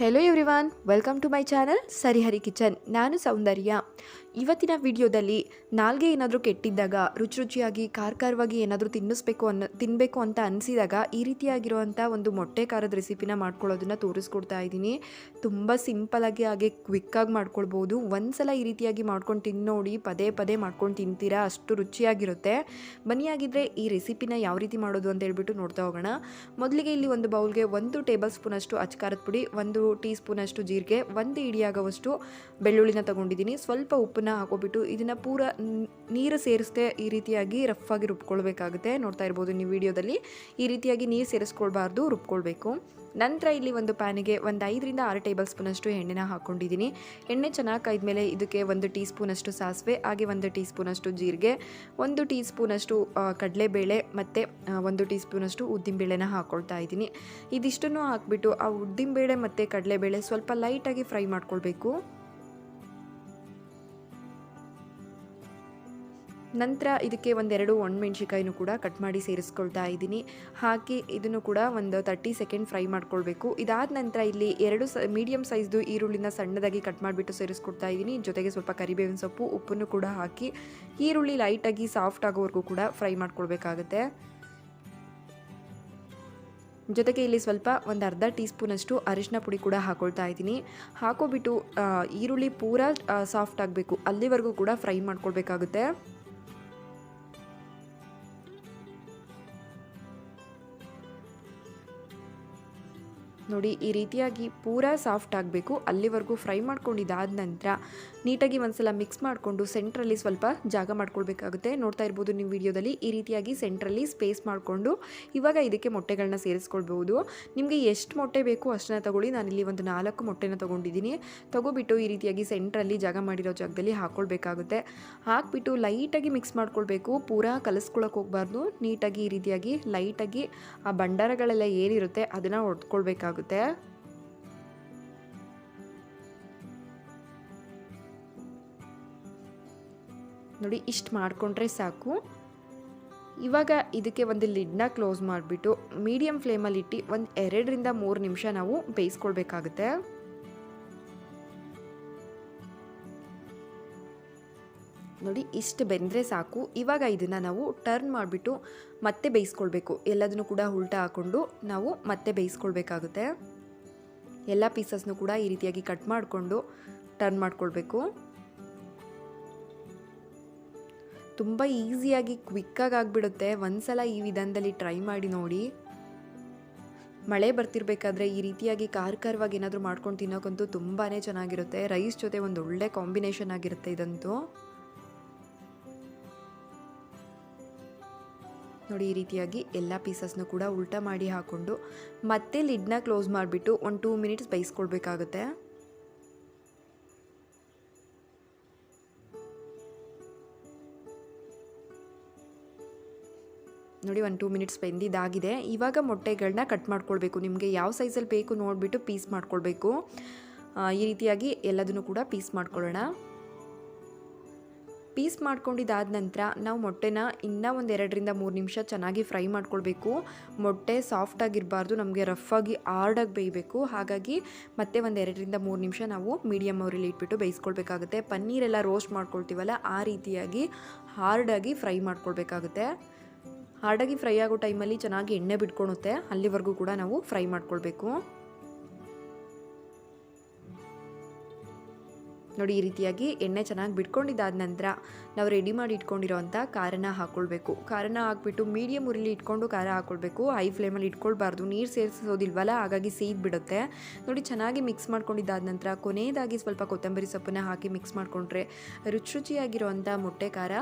Hello everyone welcome to my channel Sarihari kitchen ನಾನು ಸೌಂದರ್ಯ. ಇವತ್ತಿನ ವಿಡಿಯೋದಲ್ಲಿ ನಾಲ್ಗೆ ಏನಾದರೂ ಕೆಟ್ಟಿದ್ದಾಗ ರುಚಿ ರುಚಿಯಾಗಿ ಖಾರ ಖಾರವಾಗಿ ಏನಾದರೂ ತಿನ್ನಿಸ್ಬೇಕು ಅನ್ನೋ ತಿನ್ನಬೇಕು ಅಂತ ಅನಿಸಿದಾಗ ಈ ರೀತಿಯಾಗಿರುವಂಥ ಒಂದು ಮೊಟ್ಟೆ ಖಾರದ ರೆಸಿಪಿನ ಮಾಡ್ಕೊಳ್ಳೋದನ್ನು ತೋರಿಸ್ಕೊಡ್ತಾ ಇದ್ದೀನಿ. ತುಂಬ ಸಿಂಪಲಾಗಿ ಹಾಗೆ ಕ್ವಿಕ್ಕಾಗಿ ಮಾಡ್ಕೊಳ್ಬೋದು. ಒಂದ್ಸಲ ಈ ರೀತಿಯಾಗಿ ಮಾಡ್ಕೊಂಡು ತಿನ್ನೋಡಿ ನೋಡಿ ಪದೇ ಪದೇ ಮಾಡ್ಕೊಂಡು ತಿಂತೀರಾ, ಅಷ್ಟು ರುಚಿಯಾಗಿರುತ್ತೆ. ಬನ್ನಿ ಆಗಿದ್ರೆ ಈ ರೆಸಿಪಿನ ಯಾವ ರೀತಿ ಮಾಡೋದು ಅಂತ ಹೇಳ್ಬಿಟ್ಟು ನೋಡ್ತಾ ಹೋಗೋಣ. ಮೊದಲಿಗೆ ಇಲ್ಲಿ ಒಂದು ಬೌಲ್ಗೆ ಒಂದು ಟೇಬಲ್ ಸ್ಪೂನಷ್ಟು ಅಚ್ಕಾರದ ಪುಡಿ, ಒಂದು ಟೀ ಸ್ಪೂನಷ್ಟು ಜೀರಿಗೆ, ಒಂದು ಇಡಿಯಾಗುವಷ್ಟು ಬೆಳ್ಳುಳ್ಳಿನ ತಗೊಂಡಿದ್ದೀನಿ. ಸ್ವಲ್ಪ ಉಪ್ಪನ್ನ ಹಾಕೋಬಿಟ್ಟು ಇದನ್ನು ಪೂರ ನೀರು ಸೇರಿಸ್ದೆ ಈ ರೀತಿಯಾಗಿ ರಫ್ ಆಗಿ ರುಬ್ಕೊಳ್ಬೇಕಾಗುತ್ತೆ. ನೋಡ್ತಾ ಇರ್ಬೋದು ನೀವು ವಿಡಿಯೋದಲ್ಲಿ. ಈ ರೀತಿಯಾಗಿ ನೀರು ಸೇರಿಸ್ಕೊಳ್ಬಾರ್ದು, ರುಬ್ಕೊಳ್ಬೇಕು. ನಂತರ ಇಲ್ಲಿ ಒಂದು ಪ್ಯಾನಿಗೆ ಒಂದು ಐದರಿಂದ ಆರು ಟೇಬಲ್ ಸ್ಪೂನಷ್ಟು ಎಣ್ಣೆನ ಹಾಕ್ಕೊಂಡಿದ್ದೀನಿ ಎಣ್ಣೆ ಚೆನ್ನಾಗಿ ಕಾಯ್ದ್ಮೇಲೆ ಇದಕ್ಕೆ ಒಂದು ಟೀ ಸ್ಪೂನಷ್ಟು ಸಾಸಿವೆ, ಹಾಗೆ ಒಂದು ಟೀ ಸ್ಪೂನಷ್ಟು ಜೀರಿಗೆ, ಒಂದು ಟೀ ಸ್ಪೂನಷ್ಟು ಕಡಲೆಬೇಳೆ ಮತ್ತು ಒಂದು ಟೀ ಸ್ಪೂನಷ್ಟು ಉದ್ದಿನಬೇಳೆನ ಹಾಕ್ಕೊಳ್ತಾ ಇದ್ದೀನಿ. ಇದಿಷ್ಟನ್ನು ಹಾಕ್ಬಿಟ್ಟು ಆ ಉದ್ದಿನಬೇಳೆ ಮತ್ತು ಕಡಲೆಬೇಳೆ ಸ್ವಲ್ಪ ಲೈಟಾಗಿ ಫ್ರೈ ಮಾಡ್ಕೊಳ್ಬೇಕು. ನಂತರ ಇದಕ್ಕೆ ಒಂದೆರಡು ಒಣಮೆಣ್ಸಿಕಾಯಿನೂ ಕೂಡ ಕಟ್ ಮಾಡಿ ಸೇರಿಸ್ಕೊಳ್ತಾ ಇದ್ದೀನಿ. ಹಾಕಿ ಇದನ್ನು ಕೂಡ ಒಂದು ತರ್ಟಿ ಸೆಕೆಂಡ್ ಫ್ರೈ ಮಾಡ್ಕೊಳ್ಬೇಕು. ಇದಾದ ನಂತರ ಇಲ್ಲಿ ಎರಡು ಸ ಮೀಡಿಯಮ್ ಸೈಜ್ದು ಈರುಳ್ಳಿನ ಸಣ್ಣದಾಗಿ ಕಟ್ ಮಾಡಿಬಿಟ್ಟು ಸೇರಿಸ್ಕೊಡ್ತಾ ಇದ್ದೀನಿ. ಜೊತೆಗೆ ಸ್ವಲ್ಪ ಕರಿಬೇವಿನ ಸೊಪ್ಪು, ಉಪ್ಪನ್ನು ಕೂಡ ಹಾಕಿ ಈರುಳ್ಳಿ ಲೈಟಾಗಿ ಸಾಫ್ಟ್ ಆಗೋವರೆಗೂ ಕೂಡ ಫ್ರೈ ಮಾಡ್ಕೊಳ್ಬೇಕಾಗತ್ತೆ. ಜೊತೆಗೆ ಇಲ್ಲಿ ಸ್ವಲ್ಪ ಒಂದು ಅರ್ಧ ಟೀ ಸ್ಪೂನಷ್ಟು ಅರಿಶಿನ ಪುಡಿ ಕೂಡ ಹಾಕೊಳ್ತಾ ಇದ್ದೀನಿ. ಹಾಕೋಬಿಟ್ಟು ಈರುಳ್ಳಿ ಪೂರ ಸಾಫ್ಟ್ ಆಗಬೇಕು. ಅಲ್ಲಿವರೆಗೂ ಕೂಡ ಫ್ರೈ ಮಾಡ್ಕೊಳ್ಬೇಕಾಗುತ್ತೆ. ನೋಡಿ, ಈ ರೀತಿಯಾಗಿ ಪೂರ ಸಾಫ್ಟ್ ಆಗಬೇಕು. ಅಲ್ಲಿವರೆಗೂ ಫ್ರೈ ಮಾಡ್ಕೊಂಡಿದ್ದಾದ ನಂತರ ನೀಟಾಗಿ ಒಂದ್ಸಲ ಮಿಕ್ಸ್ ಮಾಡಿಕೊಂಡು ಸೆಂಟ್ರಲ್ಲಿ ಸ್ವಲ್ಪ ಜಾಗ ಮಾಡ್ಕೊಳ್ಬೇಕಾಗುತ್ತೆ. ನೋಡ್ತಾ ಇರ್ಬೋದು ನೀವು ವಿಡಿಯೋದಲ್ಲಿ ಈ ರೀತಿಯಾಗಿ ಸೆಂಟ್ರಲ್ಲಿ ಸ್ಪೇಸ್ ಮಾಡಿಕೊಂಡು ಇವಾಗ ಇದಕ್ಕೆ ಮೊಟ್ಟೆಗಳನ್ನ ಸೇರಿಸ್ಕೊಳ್ಬೋದು. ನಿಮಗೆ ಎಷ್ಟು ಮೊಟ್ಟೆ ಬೇಕು ಅಷ್ಟನ್ನ ತಗೊಳ್ಳಿ. ನಾನಿಲ್ಲಿ ಒಂದು ನಾಲ್ಕು ಮೊಟ್ಟೆನ ತೊಗೊಂಡಿದ್ದೀನಿ. ತಗೋಬಿಟ್ಟು ಈ ರೀತಿಯಾಗಿ ಸೆಂಟ್ರಲ್ಲಿ ಜಾಗ ಮಾಡಿರೋ ಜಾಗದಲ್ಲಿ ಹಾಕ್ಕೊಳ್ಬೇಕಾಗುತ್ತೆ ಹಾಕ್ಬಿಟ್ಟು ಲೈಟಾಗಿ ಮಿಕ್ಸ್ ಮಾಡ್ಕೊಳ್ಬೇಕು. ಪೂರಾ ಕಲಿಸ್ಕೊಳಕ್ಕೆ ಹೋಗ್ಬಾರ್ದು. ನೀಟಾಗಿ ಈ ರೀತಿಯಾಗಿ ಲೈಟಾಗಿ ಆ ಭಂಡಾರಗಳೆಲ್ಲ ಏನಿರುತ್ತೆ ಅದನ್ನು ಹೊಡ್ಕೊಳ್ಬೇಕಾಗುತ್ತೆ ನೋಡಿ, ಇಷ್ಟು ಮಾಡಿಕೊಂಡ್ರೆ ಸಾಕು. ಇವಾಗ ಇದಕ್ಕೆ ಒಂದು ಲಿಡ್ನ ಕ್ಲೋಸ್ ಮಾಡಿಬಿಟ್ಟು ಮೀಡಿಯಮ್ ಫ್ಲೇಮಲ್ಲಿ ಇಟ್ಟು ಒಂದು ಎರಡರಿಂದ ಮೂರು ನಿಮಿಷ ನಾವು ಬೇಯಿಸ್ಕೊಳ್ಬೇಕಾಗುತ್ತೆ. ನೋಡಿ, ಇಷ್ಟು ಬೆಂದರೆ ಸಾಕು. ಇವಾಗ ಇದನ್ನು ನಾವು ಟರ್ನ್ ಮಾಡಿಬಿಟ್ಟು ಮತ್ತೆ ಬೇಯಿಸ್ಕೊಳ್ಬೇಕು. ಎಲ್ಲದನ್ನು ಕೂಡ ಉಲ್ಟಾ ಹಾಕ್ಕೊಂಡು ನಾವು ಮತ್ತೆ ಬೇಯಿಸ್ಕೊಳ್ಬೇಕಾಗುತ್ತೆ. ಎಲ್ಲ ಪೀಸಸ್ನು ಕೂಡ ಈ ರೀತಿಯಾಗಿ ಕಟ್ ಮಾಡಿಕೊಂಡು ಟರ್ನ್ ಮಾಡಿಕೊಳ್ಬೇಕು. ತುಂಬ ಈಸಿಯಾಗಿ ಕ್ವಿಕ್ಕಾಗಿ ಆಗಿಬಿಡುತ್ತೆ. ಒಂದ್ಸಲ ಈ ವಿಧಾನದಲ್ಲಿ ಟ್ರೈ ಮಾಡಿ ನೋಡಿ. ಮಳೆ ಬರ್ತಿರ್ಬೇಕಾದ್ರೆ ಈ ರೀತಿಯಾಗಿ ಖಾರವಾಗಿ ಏನಾದರೂ ಮಾಡ್ಕೊಂಡು ತಿನ್ನೋಕ್ಕಂತೂ ತುಂಬಾ ಚೆನ್ನಾಗಿರುತ್ತೆ. ರೈಸ್ ಜೊತೆ ಒಂದು ಒಳ್ಳೆ ಕಾಂಬಿನೇಷನ್ ಆಗಿರುತ್ತೆ ಇದಂತೂ. ನೋಡಿ ಈ ರೀತಿಯಾಗಿ ಎಲ್ಲ ಪೀಸಸ್ನು ಕೂಡ ಉಲ್ಟ ಮಾಡಿ ಹಾಕ್ಕೊಂಡು ಮತ್ತೆ ಲಿಡ್ನ ಕ್ಲೋಸ್ ಮಾಡಿಬಿಟ್ಟು ಒಂದು ಟೂ ಮಿನಿಟ್ಸ್ ಬೇಯಿಸ್ಕೊಳ್ಬೇಕಾಗುತ್ತೆ ನೋಡಿ ಒಂದು ಟೂ ಮಿನಿಟ್ಸ್ ಬೆಂದಿದ್ದಾಗಿದೆ. ಇವಾಗ ಮೊಟ್ಟೆಗಳನ್ನ ಕಟ್ ಮಾಡ್ಕೊಳ್ಬೇಕು. ನಿಮಗೆ ಯಾವ ಸೈಜಲ್ಲಿ ಬೇಕು ನೋಡಿಬಿಟ್ಟು ಪೀಸ್ ಮಾಡ್ಕೊಳ್ಬೇಕು. ಈ ರೀತಿಯಾಗಿ ಎಲ್ಲದನ್ನು ಕೂಡ ಪೀಸ್ ಮಾಡ್ಕೊಳ್ಳೋಣ. ಪೀಸ್ ಮಾಡ್ಕೊಂಡಿದ್ದಾದ ನಂತರ ನಾವು ಮೊಟ್ಟೆನ ಇನ್ನೂ ಒಂದು ಎರಡರಿಂದ ಮೂರು ನಿಮಿಷ ಚೆನ್ನಾಗಿ ಫ್ರೈ ಮಾಡ್ಕೊಳ್ಬೇಕು. ಮೊಟ್ಟೆ ಸಾಫ್ಟ್ ಆಗಿರಬಾರ್ದು, ನಮಗೆ ರಫ್ ಆಗಿ ಹಾರ್ಡಾಗಿ ಬೇಯಬೇಕು. ಹಾಗಾಗಿ ಮತ್ತೆ ಒಂದು ಎರಡರಿಂದ ಮೂರು ನಿಮಿಷ ನಾವು ಮೀಡಿಯಮ್ ಅವರಲ್ಲಿ ಇಟ್ಬಿಟ್ಟು ಬೇಯಿಸ್ಕೊಳ್ಬೇಕಾಗುತ್ತೆ. ಪನ್ನೀರೆಲ್ಲ ರೋಸ್ಟ್ ಮಾಡ್ಕೊಳ್ತೀವಲ್ಲ, ಆ ರೀತಿಯಾಗಿ ಹಾರ್ಡಾಗಿ ಫ್ರೈ ಮಾಡ್ಕೊಳ್ಬೇಕಾಗುತ್ತೆ. ಹಾರ್ಡಾಗಿ ಫ್ರೈ ಆಗೋ ಟೈಮಲ್ಲಿ ಚೆನ್ನಾಗಿ ಎಣ್ಣೆ ಬಿಟ್ಕೊಳುತ್ತೆ. ಅಲ್ಲಿವರೆಗೂ ಕೂಡ ನಾವು ಫ್ರೈ ಮಾಡ್ಕೊಳ್ಬೇಕು. ನೋಡಿ, ಈ ರೀತಿಯಾಗಿ ಎಣ್ಣೆ ಚೆನ್ನಾಗಿ ಬಿಟ್ಕೊಂಡಿದ್ದಾದ ನಂತರ ನಾವು ರೆಡಿ ಮಾಡಿ ಇಟ್ಕೊಂಡಿರೋವಂಥ ಖಾರನ ಹಾಕ್ಕೊಳ್ಬೇಕು. ಖಾರನ ಹಾಕ್ಬಿಟ್ಟು ಮೀಡಿಯಮ್ ಉರಿಲಿ ಇಟ್ಕೊಂಡು ಖಾರ ಹಾಕ್ಕೊಳ್ಬೇಕು. ಹೈ ಫ್ಲೇಮಲ್ಲಿ ಇಟ್ಕೊಳ್ಬಾರ್ದು. ನೀರು ಸೇರಿಸೋದಿಲ್ವಲ್ಲ, ಹಾಗಾಗಿ ಸೀದ್ ಬಿಡುತ್ತೆ ನೋಡಿ, ಚೆನ್ನಾಗಿ ಮಿಕ್ಸ್ ಮಾಡ್ಕೊಂಡಿದ್ದಾದ ನಂತರ ಕೊನೆಯದಾಗಿ ಸ್ವಲ್ಪ ಕೊತ್ತಂಬರಿ ಸೊಪ್ಪನ್ನ ಹಾಕಿ ಮಿಕ್ಸ್ ಮಾಡಿಕೊಂಡ್ರೆ ರುಚಿ ರುಚಿಯಾಗಿರುವಂಥ ಮೊಟ್ಟೆ ಖಾರ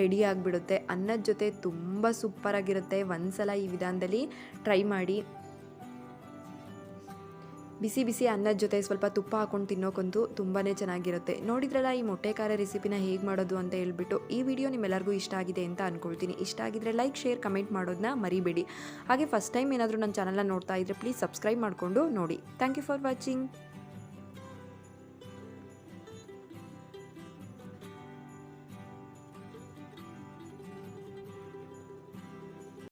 ರೆಡಿ ಆಗಿಬಿಡುತ್ತೆ. ಅನ್ನದ ಜೊತೆ ತುಂಬ ಸೂಪರಾಗಿರುತ್ತೆ ಒಂದ್ಸಲ ಈ ವಿಧಾನದಲ್ಲಿ ಟ್ರೈ ಮಾಡಿ ಬಿಸಿ ಬಿಸಿ ಅನ್ನದ ಜೊತೆ ಸ್ವಲ್ಪ ತುಪ್ಪ ಹಾಕೊಂಡು ತಿನ್ನೋಕ್ಕಂತೂ ತುಂಬಾ ಚೆನ್ನಾಗಿರುತ್ತೆ. ನೋಡಿದ್ರಲ್ಲ ಈ ಮೊಟ್ಟೆಕಾರ ರೆಸಿಪಿನ ಹೇಗೆ ಮಾಡೋದು ಅಂತ ಹೇಳ್ಬಿಟ್ಟು ಈ ವಿಡಿಯೋ ನಿಮ್ಮೆಲ್ಲರಿಗೂ ಇಷ್ಟ ಆಗಿದೆ ಅಂತ ಅಂದ್ಕೊಳ್ತೀನಿ ಇಷ್ಟ ಆಗಿದ್ರೆ ಲೈಕ್, ಶೇರ್, ಕಮೆಂಟ್ ಮಾಡೋದನ್ನ ಮರಿಬೇಡಿ. ಹಾಗೆ ಫಸ್ಟ್ ಟೈಮ್ ಏನಾದರೂ ನನ್ನ ಚಾನಲ್ನ ನೋಡ್ತಾ ಇದ್ರೆ ಪ್ಲೀಸ್ ಸಬ್ಸ್ಕ್ರೈಬ್ ಮಾಡಿಕೊಂಡು ನೋಡಿ. Thank you for watching.